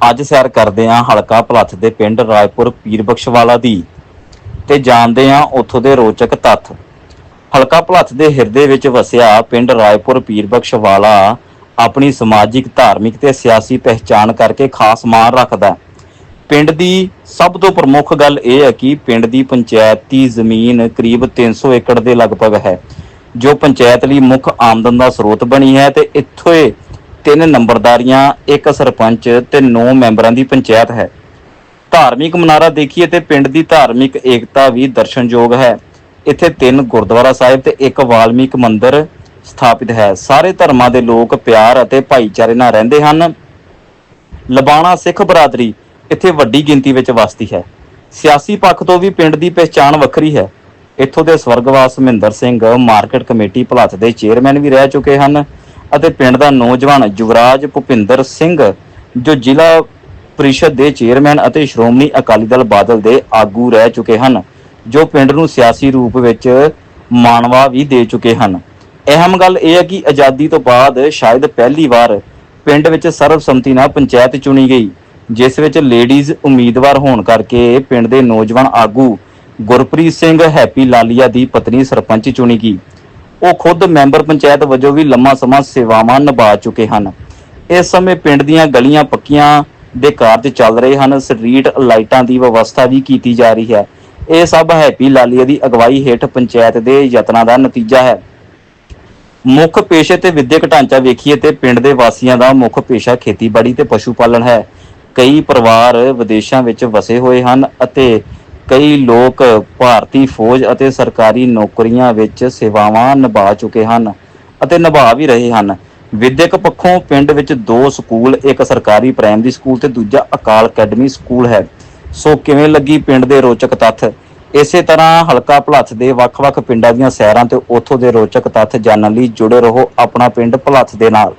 ਅੱਜ ਸੈਰ ਕਰਦੇ ਹਾਂ ਹਲਕਾ ਭਲੱਥ ਦੇ ਪਿੰਡ ਰਾਏਪੁਰ ਪੀਰ ਬਖਸ਼ਵਾਲਾ ਦੀ ਤੇ ਜਾਣਦੇ ਹਾਂ ਉੱਥੋਂ ਦੇ ਰੋਚਕ ਤੱਥ। ਹਲਕਾ ਭਲੱਥ ਦੇ ਹਿਰਦੇ ਵਿੱਚ ਵਸਿਆ ਪਿੰਡ ਰਾਏਪੁਰ ਪੀਰ ਬਖਸ਼ਵਾਲਾ ਆਪਣੀ ਸਮਾਜਿਕ, ਧਾਰਮਿਕ ਤੇ ਸਿਆਸੀ ਪਹਿਚਾਣ ਕਰਕੇ ਖਾਸ ਮਾਣ ਰੱਖਦਾ ਪਿੰਡ ਦੀ ਸਭ ਤੋਂ ਪ੍ਰਮੁੱਖ ਗੱਲ ਇਹ ਹੈ ਕਿ ਪਿੰਡ ਦੀ ਪੰਚਾਇਤੀ ਜ਼ਮੀਨ ਕਰੀਬ 300 ਏਕੜ ਦੇ ਲਗਭਗ ਹੈ, ਜੋ ਪੰਚਾਇਤ ਲਈ ਮੁੱਖ ਆਮਦਨ ਦਾ ਸਰੋਤ ਬਣੀ ਹੈ ਤੇ ਇੱਥੇ ਤਿੰਨ ਨੰਬਰਦਾਰੀਆਂ, ਇੱਕ ਸਰਪੰਚ ਤੇ 9 ਮੈਂਬਰਾਂ ਦੀ ਪੰਚਾਇਤ ਹੈ। ਧਾਰਮਿਕ ਮਨਾਰਾ ਦੇਖੀਏ ਤੇ ਪਿੰਡ ਦੀ ਧਾਰਮਿਕ ਏਕਤਾ ਵੀ ਦਰਸ਼ਨਯੋਗ ਹੈ। ਇੱਥੇ ਤਿੰਨ ਗੁਰਦੁਆਰਾ ਸਾਹਿਬ ਤੇ ਇੱਕ ਵਾਲਮੀਕ ਮੰਦਿਰ ਸਥਾਪਿਤ ਹੈ। ਸਾਰੇ ਧਰਮਾਂ ਦੇ ਲੋਕ ਪਿਆਰ ਅਤੇ ਭਾਈਚਾਰੇ ਨਾਲ ਰਹਿੰਦੇ ਹਨ। ਲਬਾਣਾ ਸਿੱਖ ਬਰਾਦਰੀ ਇੱਥੇ ਵੱਡੀ ਗਿਣਤੀ ਵਿੱਚ ਵਸਦੀ ਹੈ। ਸਿਆਸੀ ਪੱਖ ਤੋਂ ਵੀ ਪਿੰਡ ਦੀ ਪਛਾਣ ਵੱਖਰੀ ਹੈ। ਇੱਥੋਂ ਦੇ ਸਵਰਗਵਾਸ ਮਹਿੰਦਰ ਸਿੰਘ ਮਾਰਕੀਟ ਕਮੇਟੀ ਭਲੱਥ ਦੇ ਚੇਅਰਮੈਨ ਵੀ ਰਹਿ ਚੁੱਕੇ ਹਨ। ਅਤੇ ਪਿੰਡ ਦਾ ਨੌਜਵਾਨ ਯੁਵਰਾਜ ਭੁਪਿੰਦਰ ਸਿੰਘ, ਜੋ ਜ਼ਿਲ੍ਹਾ ਪ੍ਰੀਸ਼ਦ ਦੇ ਚੇਅਰਮੈਨ ਅਤੇ ਸ਼੍ਰੋਮਣੀ ਅਕਾਲੀ ਦਲ ਬਾਦਲ ਦੇ ਆਗੂ ਰਹਿ ਚੁੱਕੇ ਹਨ, ਜੋ ਪਿੰਡ ਨੂੰ ਸਿਆਸੀ ਰੂਪ ਵਿੱਚ ਮਾਨਵਾ ਵੀ ਦੇ ਚੁੱਕੇ ਹਨ। ਅਹਿਮ ਗੱਲ ਇਹ ਹੈ ਕਿ ਆਜ਼ਾਦੀ ਤੋਂ ਬਾਅਦ ਸ਼ਾਇਦ ਪਹਿਲੀ ਵਾਰ ਪਿੰਡ ਵਿੱਚ ਸਰਬਸੰਮਤੀ ਨਾਲ ਪੰਚਾਇਤ ਚੁਣੀ ਗਈ, ਜਿਸ ਵਿੱਚ ਲੇਡੀਜ਼ ਉਮੀਦਵਾਰ ਹੋਣ ਕਰਕੇ ਪਿੰਡ ਦੇ ਨੌਜਵਾਨ ਆਗੂ ਗੁਰਪ੍ਰੀਤ ਸਿੰਘ ਹੈਪੀ ਲਾਲੀਆ ਦੀ ਪਤਨੀ ਸਰਪੰਚ ਚੁਣੀ ਗਈ। ਉਹ ਖੁਦ ਮੈਂਬਰ ਪੰਚਾਇਤ ਵਜੋਂ ਵੀ ਲੰਮਾ ਸਮਾਂ ਸੇਵਾਵਾਂ ਨਿਭਾ ਚੁੱਕੇ ਹਨ। ਇਸ ਸਮੇਂ ਪਿੰਡ ਦੀਆਂ ਗਲੀਆਂ ਪੱਕੀਆਂ ਦੇ ਕਾਰਜ ਚੱਲ ਰਹੇ ਹਨ। ਸਟਰੀਟ ਲਾਈਟਾਂ ਦੀ ਵਿਵਸਥਾ ਵੀ ਕੀਤੀ ਜਾ ਰਹੀ ਹੈ। ਇਹ ਸਭ ਹੈਪੀ ਲਾਲੀਆ ਦੀ ਅਗਵਾਈ ਹੇਠ ਪੰਚਾਇਤ ਦੇ ਯਤਨਾਂ ਦਾ ਨਤੀਜਾ ਹੈ। ਮੁੱਖ ਪੇਸ਼ੇ ਤੇ ਵਿਦਿਅਕ ਢਾਂਚਾ ਵੇਖੀਏ ਤੇ ਪਿੰਡ ਦੇ ਵਾਸੀਆਂ ਦਾ ਮੁੱਖ ਪੇਸ਼ਾ ਖੇਤੀਬਾੜੀ ਤੇ ਪਸ਼ੂ ਪਾਲਣ ਹੈ। ਕਈ ਪਰਿਵਾਰ ਵਿਦੇਸ਼ਾਂ ਵਿੱਚ ਵਸੇ ਹੋਏ ਹਨ ਅਤੇ ਕਈ ਲੋਕ ਭਾਰਤੀ ਫੌਜ ਅਤੇ ਸਰਕਾਰੀ ਨੌਕਰੀਆਂ ਵਿੱਚ ਸੇਵਾਵਾਂ ਨਿਭਾ ਚੁੱਕੇ ਹਨ ਅਤੇ ਨਿਭਾ ਵੀ ਰਹੇ ਹਨ। ਵਿਦਿਅਕ ਪੱਖੋਂ ਪਿੰਡ ਵਿੱਚ ਦੋ ਸਕੂਲ, ਇੱਕ ਸਰਕਾਰੀ ਪ੍ਰਾਇਮਰੀ ਸਕੂਲ ਤੇ ਦੂਜਾ ਅਕਾਲ ਅਕੈਡਮੀ ਸਕੂਲ ਹੈ। ਸੋ ਕਿਵੇਂ ਲੱਗੀ ਪਿੰਡ ਦੇ ਰੋਚਕ ਤੱਥ? ਇਸੇ ਤਰ੍ਹਾਂ ਹਲਕਾ ਭਲੱਥ ਦੇ ਵੱਖ-ਵੱਖ ਪਿੰਡਾਂ ਦੀਆਂ ਸੈਰਾਂ ਤੇ ਉੱਥੋਂ ਦੇ ਰੋਚਕ ਤੱਥ ਜਾਣਨ ਲਈ ਜੁੜੇ ਰਹੋ ਆਪਣਾ ਪਿੰਡ ਭਲੱਥ ਦੇ ਨਾਲ।